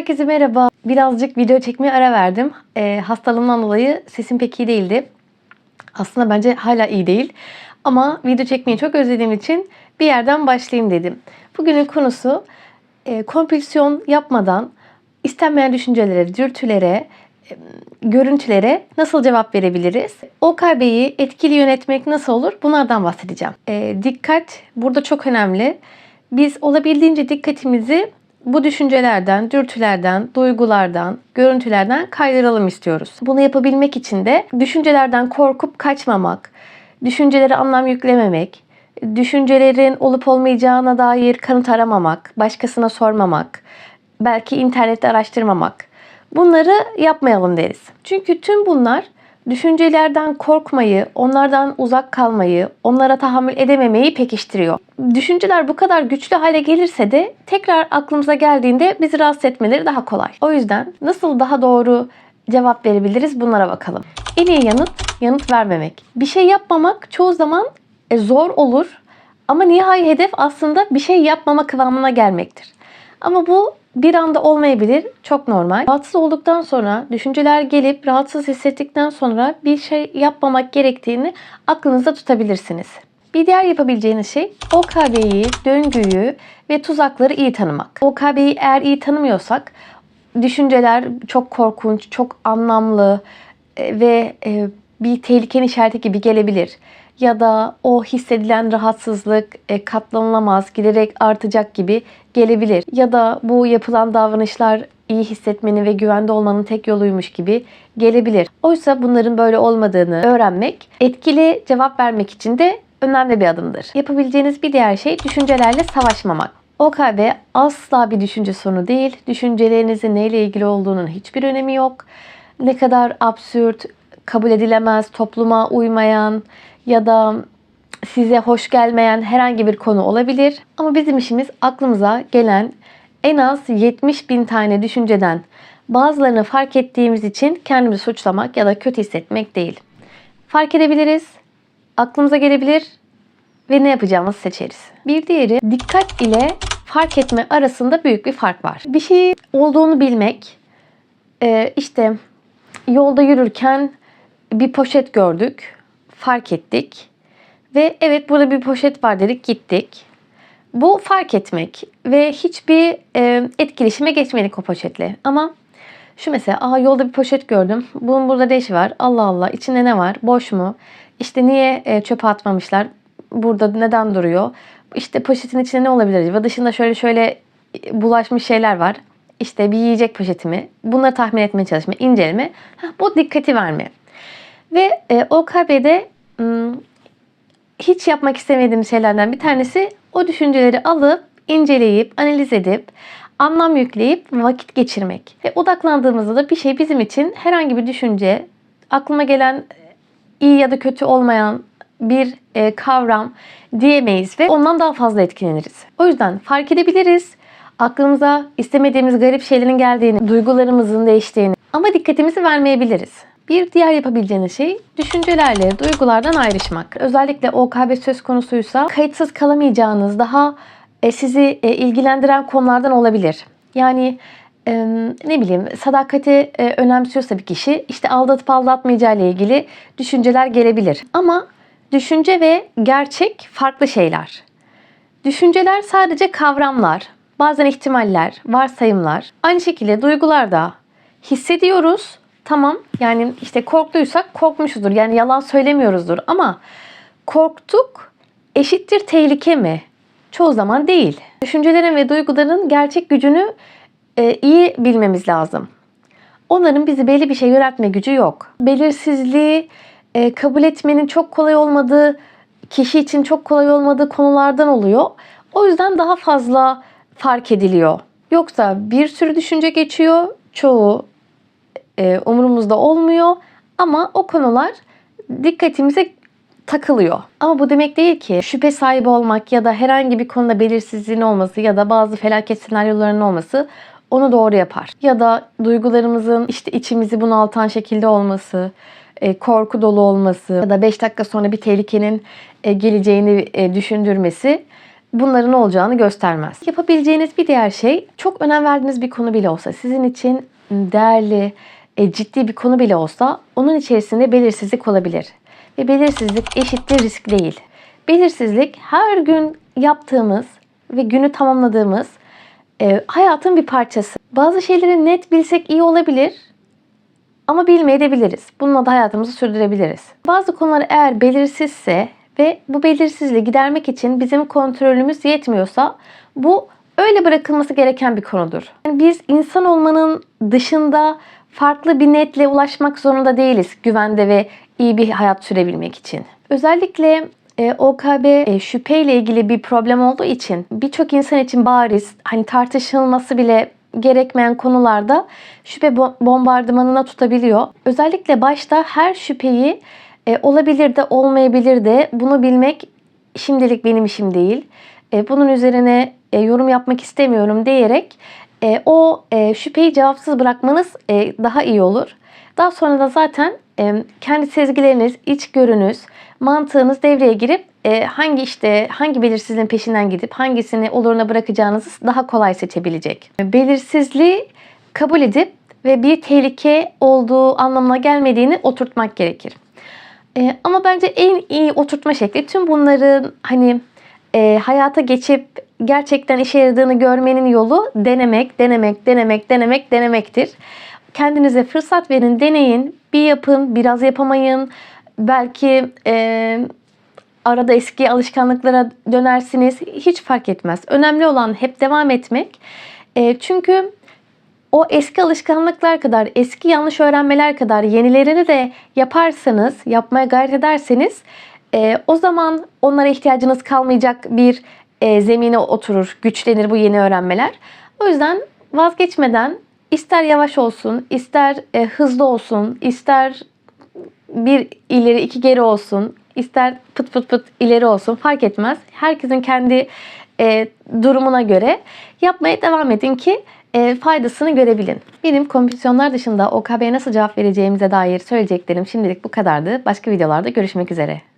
Herkese merhaba. Birazcık video çekmeye ara verdim. Ee, hastalığımdan dolayı sesim pek iyi değildi. Aslında bence hala iyi değil. Ama video çekmeyi çok özlediğim için bir yerden başlayayım dedim. Bugünün konusu e, kompülsiyon yapmadan istenmeyen düşüncelere, dürtülere, e, görüntülere nasıl cevap verebiliriz? OKB'yi etkili yönetmek nasıl olur? Bunlardan bahsedeceğim. E, dikkat burada çok önemli. Biz olabildiğince dikkatimizi bu düşüncelerden, dürtülerden, duygulardan, görüntülerden kaydıralım istiyoruz. Bunu yapabilmek için de düşüncelerden korkup kaçmamak, düşüncelere anlam yüklememek, düşüncelerin olup olmayacağına dair kanıt aramamak, başkasına sormamak, belki internette araştırmamak. Bunları yapmayalım deriz. Çünkü tüm bunlar düşüncelerden korkmayı, onlardan uzak kalmayı, onlara tahammül edememeyi pekiştiriyor. Düşünceler bu kadar güçlü hale gelirse de tekrar aklımıza geldiğinde bizi rahatsız etmeleri daha kolay. O yüzden nasıl daha doğru cevap verebiliriz bunlara bakalım. En iyi yanıt yanıt vermemek. Bir şey yapmamak çoğu zaman e, zor olur ama nihai hedef aslında bir şey yapmama kıvamına gelmektir. Ama bu bir anda olmayabilir. Çok normal. Rahatsız olduktan sonra, düşünceler gelip rahatsız hissettikten sonra bir şey yapmamak gerektiğini aklınızda tutabilirsiniz. Bir diğer yapabileceğiniz şey OKB'yi, döngüyü ve tuzakları iyi tanımak. OKB'yi eğer iyi tanımıyorsak düşünceler çok korkunç, çok anlamlı e, ve e, bir tehlikenin işareti gibi gelebilir. Ya da o hissedilen rahatsızlık e, katlanılamaz, giderek artacak gibi gelebilir. Ya da bu yapılan davranışlar iyi hissetmenin ve güvende olmanın tek yoluymuş gibi gelebilir. Oysa bunların böyle olmadığını öğrenmek, etkili cevap vermek için de önemli bir adımdır. Yapabileceğiniz bir diğer şey düşüncelerle savaşmamak. OKB asla bir düşünce sonu değil. Düşüncelerinizin neyle ilgili olduğunun hiçbir önemi yok. Ne kadar absürt, kabul edilemez, topluma uymayan ya da size hoş gelmeyen herhangi bir konu olabilir. Ama bizim işimiz aklımıza gelen en az 70 bin tane düşünceden bazılarını fark ettiğimiz için kendimizi suçlamak ya da kötü hissetmek değil. Fark edebiliriz, aklımıza gelebilir ve ne yapacağımızı seçeriz. Bir diğeri dikkat ile fark etme arasında büyük bir fark var. Bir şey olduğunu bilmek, e, işte yolda yürürken bir poşet gördük, fark ettik ve evet burada bir poşet var dedik gittik. Bu fark etmek ve hiçbir e, etkileşime geçmedik o poşetle. Ama şu mesela aa yolda bir poşet gördüm. Bunun burada ne işi var? Allah Allah içinde ne var? Boş mu? İşte niye e, çöpe atmamışlar? Burada neden duruyor? İşte poşetin içinde ne olabilir acaba? Dışında şöyle şöyle bulaşmış şeyler var. İşte bir yiyecek poşeti mi? Bunları tahmin etmeye çalışma, inceleme. Heh, bu dikkati verme. Ve e, OKB'de ım, hiç yapmak istemediğim şeylerden bir tanesi o düşünceleri alıp, inceleyip, analiz edip, anlam yükleyip vakit geçirmek. Ve odaklandığımızda da bir şey bizim için herhangi bir düşünce, aklıma gelen iyi ya da kötü olmayan bir e, kavram diyemeyiz ve ondan daha fazla etkileniriz. O yüzden fark edebiliriz. Aklımıza istemediğimiz garip şeylerin geldiğini, duygularımızın değiştiğini ama dikkatimizi vermeyebiliriz. Bir diğer yapabileceğiniz şey düşüncelerle duygulardan ayrışmak. Özellikle OKB söz konusuysa kayıtsız kalamayacağınız daha e, sizi e, ilgilendiren konulardan olabilir. Yani ne bileyim sadakati e, önemsiyorsa bir kişi işte aldatıp aldatmayacağı ile ilgili düşünceler gelebilir. Ama düşünce ve gerçek farklı şeyler. Düşünceler sadece kavramlar, bazen ihtimaller, varsayımlar. Aynı şekilde duygular da hissediyoruz Tamam yani işte korktuysak korkmuşuzdur. Yani yalan söylemiyoruzdur ama korktuk eşittir tehlike mi? Çoğu zaman değil. Düşüncelerin ve duyguların gerçek gücünü e, iyi bilmemiz lazım. Onların bizi belli bir şey yöneltme gücü yok. Belirsizliği e, kabul etmenin çok kolay olmadığı, kişi için çok kolay olmadığı konulardan oluyor. O yüzden daha fazla fark ediliyor. Yoksa bir sürü düşünce geçiyor. Çoğu e, umurumuzda olmuyor ama o konular dikkatimize takılıyor. Ama bu demek değil ki şüphe sahibi olmak ya da herhangi bir konuda belirsizliğin olması ya da bazı felaket senaryolarının olması onu doğru yapar. Ya da duygularımızın işte içimizi bunaltan şekilde olması, e, korku dolu olması ya da 5 dakika sonra bir tehlikenin e, geleceğini düşündürmesi bunların olacağını göstermez. Yapabileceğiniz bir diğer şey çok önem verdiğiniz bir konu bile olsa sizin için değerli, e, ciddi bir konu bile olsa onun içerisinde belirsizlik olabilir. Ve belirsizlik eşittir risk değil. Belirsizlik her gün yaptığımız ve günü tamamladığımız e, hayatın bir parçası. Bazı şeyleri net bilsek iyi olabilir ama bilmeyebiliriz. Bununla da hayatımızı sürdürebiliriz. Bazı konular eğer belirsizse ve bu belirsizliği gidermek için bizim kontrolümüz yetmiyorsa bu öyle bırakılması gereken bir konudur. Yani biz insan olmanın dışında farklı bir netle ulaşmak zorunda değiliz güvende ve iyi bir hayat sürebilmek için. Özellikle e, OKB e, şüpheyle ilgili bir problem olduğu için birçok insan için bariz hani tartışılması bile gerekmeyen konularda şüphe bo- bombardımanına tutabiliyor. Özellikle başta her şüpheyi e, olabilir de olmayabilir de bunu bilmek şimdilik benim işim değil. E, bunun üzerine e, yorum yapmak istemiyorum diyerek e, o e, şüpheyi cevapsız bırakmanız e, daha iyi olur. Daha sonra da zaten e, kendi sezgileriniz, içgörünüz, mantığınız devreye girip e, hangi işte hangi belirsizliğin peşinden gidip hangisini oluruna bırakacağınızı daha kolay seçebilecek. Belirsizliği kabul edip ve bir tehlike olduğu anlamına gelmediğini oturtmak gerekir. E, ama bence en iyi oturtma şekli tüm bunların hani e, hayata geçip gerçekten işe yaradığını görmenin yolu denemek, denemek, denemek, denemek, denemektir. Kendinize fırsat verin, deneyin, bir yapın, biraz yapamayın. Belki e, arada eski alışkanlıklara dönersiniz. Hiç fark etmez. Önemli olan hep devam etmek. E, çünkü o eski alışkanlıklar kadar, eski yanlış öğrenmeler kadar yenilerini de yaparsanız, yapmaya gayret ederseniz e, o zaman onlara ihtiyacınız kalmayacak bir e, zemine oturur, güçlenir bu yeni öğrenmeler. O yüzden vazgeçmeden ister yavaş olsun, ister e, hızlı olsun, ister bir ileri iki geri olsun, ister pıt pıt pıt ileri olsun fark etmez. Herkesin kendi e, durumuna göre yapmaya devam edin ki e, faydasını görebilin. Benim kompetisyonlar dışında OKB'ye nasıl cevap vereceğimize dair söyleyeceklerim şimdilik bu kadardı. Başka videolarda görüşmek üzere.